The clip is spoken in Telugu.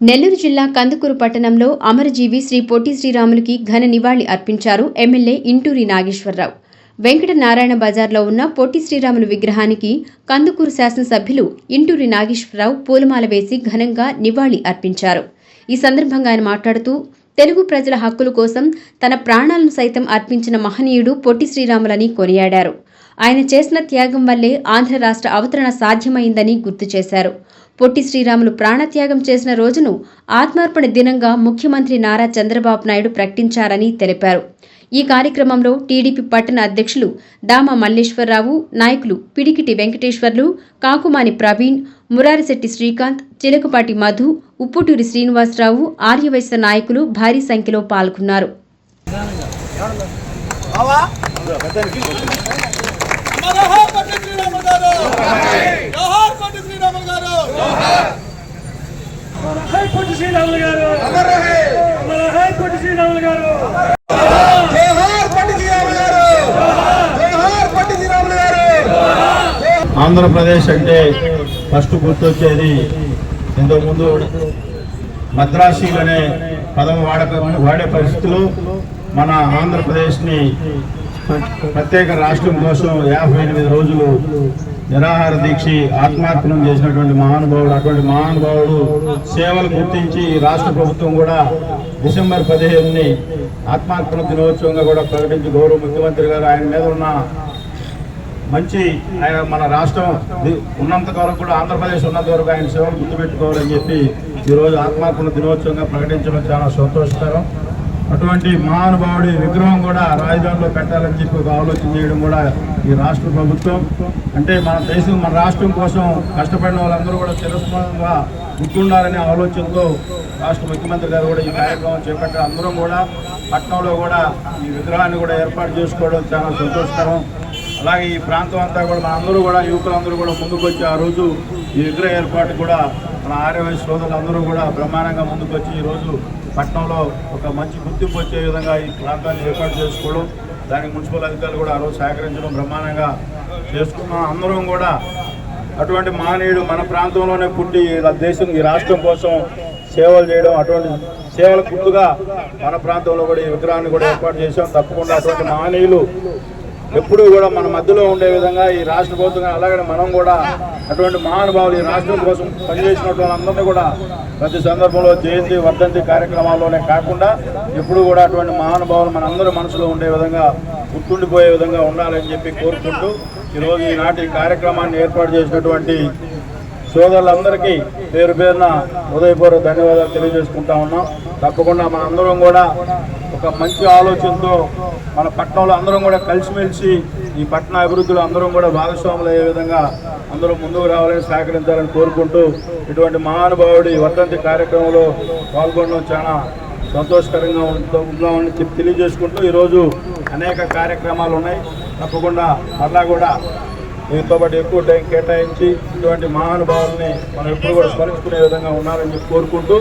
నెల్లూరు జిల్లా కందుకూరు పట్టణంలో అమరజీవి శ్రీ పొట్టి శ్రీరాములుకి ఘన నివాళి అర్పించారు ఎమ్మెల్యే ఇంటూరి నాగేశ్వరరావు. వెంకట నారాయణ బజార్లో ఉన్న పొట్టి శ్రీరాములు విగ్రహానికి కందుకూరు శాసనసభ్యులు ఇంటూరి నాగేశ్వరరావు పూలమాల వేసి ఘనంగా నివాళి అర్పించారు. ఈ సందర్భంగా ఆయన మాట్లాడుతూ తెలుగు ప్రజల హక్కుల కోసం తన ప్రాణాలను సైతం అర్పించిన మహనీయుడు పొట్టి శ్రీరాములని కొనియాడారు. ఆయన చేసిన త్యాగం వల్లే ఆంధ్ర రాష్ట్ర అవతరణ సాధ్యమైందని గుర్తు చేశారు. పొట్టి శ్రీరాములు ప్రాణత్యాగం చేసిన రోజును ఆత్మార్పణ దినంగా ముఖ్యమంత్రి నారా చంద్రబాబు నాయుడు ప్రకటించారని తెలిపారు. ఈ కార్యక్రమంలో టీడీపీ పట్టణ అధ్యక్షులు దామ మల్లేశ్వరరావు నాయకులు పిడికిటి వెంకటేశ్వర్లు కాకుమాని ప్రవీణ్ మురారిశెట్టి శ్రీకాంత్ చిలకపాటి మధు ఉప్పుటూరి శ్రీనివాసరావు ఆర్యవైశ్య నాయకులు భారీ సంఖ్యలో పాల్గొన్నారు జోహార్ పట్టి శ్రీరాములు గారు జోహార్ పట్టి శ్రీరాములు గారు హై పొట్టి శ్రీరాములు గారు మన హై పొట్టి శ్రీరాములు గారు జోహార్ పట్టి శ్రీరాములు గారు జోహార్ పట్టి గారు. ఆంధ్రప్రదేశ్ అంటే ఫస్ట్ గుర్తొచ్చేది ఇంతకుముందు మద్రాసీలు అనే పదం వాడక వాడే పరిస్థితులు. మన ఆంధ్రప్రదేశ్ని ప్రత్యేక రాష్ట్రం కోసం యాభై ఎనిమిది రోజులు నిరాహార దీక్ష ఆత్మార్పణం చేసినటువంటి మహానుభావుడు అటువంటి మహానుభావుడు సేవలు గుర్తించి రాష్ట్ర ప్రభుత్వం కూడా డిసెంబర్ పదిహేనుని ఆత్మార్పణ దినోత్సవంగా కూడా ప్రకటించి గౌరవ ముఖ్యమంత్రి గారు ఆయన మీద ఉన్న మంచి ఆయన మన రాష్ట్రం ఉన్నంత వరకు కూడా ఆంధ్రప్రదేశ్ ఉన్నంత వరకు ఆయన సేవలు గుర్తుపెట్టుకోవాలని చెప్పి ఈరోజు ఆత్మార్పణ దినోత్సవంగా ప్రకటించడం చాలా సంతోషకరం. అటువంటి మహానుభావుడి విగ్రహం కూడా రాజధానిలో పెట్టాలని చెప్పి ఒక ఆలోచన చేయడం కూడా ఈ రాష్ట్ర ప్రభుత్వం. అంటే మన దేశం మన రాష్ట్రం కోసం కష్టపడిన వాళ్ళందరూ కూడా తిరస్మరంగా గుర్తుండాలనే ఆలోచనతో రాష్ట్ర ముఖ్యమంత్రి గారు కూడా ఈ కార్యక్రమం చేపట్టారు. అందరం కూడా పట్టణంలో కూడా ఈ విగ్రహాన్ని కూడా ఏర్పాటు చేసుకోవడం చాలా సంతోషకరం. అలాగే ఈ ప్రాంతం అంతా కూడా మన అందరూ కూడా యువకులందరూ కూడా ముందుకు వచ్చి ఆ రోజు ఈ విగ్రహ ఏర్పాటు కూడా మన ఆర్యవై సోదరులందరూ కూడా బ్రహ్మాండంగా ముందుకు వచ్చి ఈ రోజు పట్టణంలో ఒక మంచి గుర్తింపు వచ్చే విధంగా ఈ ప్రాంతాన్ని ఏర్పాటు చేసుకోవడం దానికి మున్సిపల్ అధికారులు కూడా ఆ రోజు సహకరించడం బ్రహ్మాండంగా చేసుకున్నాం. అందరం కూడా అటువంటి మహనీయుడు మన ప్రాంతంలోనే పుట్టి దేశం ఈ రాష్ట్రం కోసం సేవలు చేయడం అటువంటి సేవల గుర్తుగా మన ప్రాంతంలో కూడా ఈ విగ్రహాన్ని కూడా ఏర్పాటు చేసాం తప్పకుండా అటువంటి మహనీయులు ఎప్పుడూ కూడా మన మధ్యలో ఉండే విధంగా ఈ రాష్ట్ర ప్రభుత్వం అలాగే మనం కూడా అటువంటి మహానుభావులు ఈ రాష్ట్రం కోసం పనిచేసినటువంటి వాళ్ళందరినీ కూడా ప్రతి సందర్భంలో జయంతి వర్ధంతి కార్యక్రమాల్లోనే కాకుండా ఎప్పుడు కూడా అటువంటి మహానుభావులు మనందరి మనసులో ఉండే విధంగా గుర్తుండిపోయే విధంగా ఉండాలని చెప్పి కోరుకుంటూ ఈరోజు ఈనాటి కార్యక్రమాన్ని ఏర్పాటు చేసినటువంటి సోదరులందరికీ పేరు పేరున హృదయపూర్వక ధన్యవాదాలు తెలియజేసుకుంటా ఉన్నాం. తప్పకుండా మనందరం కూడా ఒక మంచి ఆలోచనతో మన పట్టణంలో అందరం కూడా కలిసిమెలిసి ఈ పట్టణ అభివృద్ధిలో అందరం కూడా భాగస్వాములు అయ్యే విధంగా అందరూ ముందుకు రావాలని సహకరించాలని కోరుకుంటూ ఇటువంటి మహానుభావుడి వర్ధంతి కార్యక్రమంలో పాల్గొనడం చాలా సంతోషకరంగా ఉందామని చెప్పి తెలియజేసుకుంటూ ఈరోజు అనేక కార్యక్రమాలు ఉన్నాయి. తప్పకుండా మళ్ళా కూడా దీంతో పాటు ఎక్కువ టైం కేటాయించి ఇటువంటి మహానుభావుల్ని మనం ఎప్పుడు కూడా స్మరించుకునే విధంగా ఉన్నారని చెప్పి కోరుకుంటూ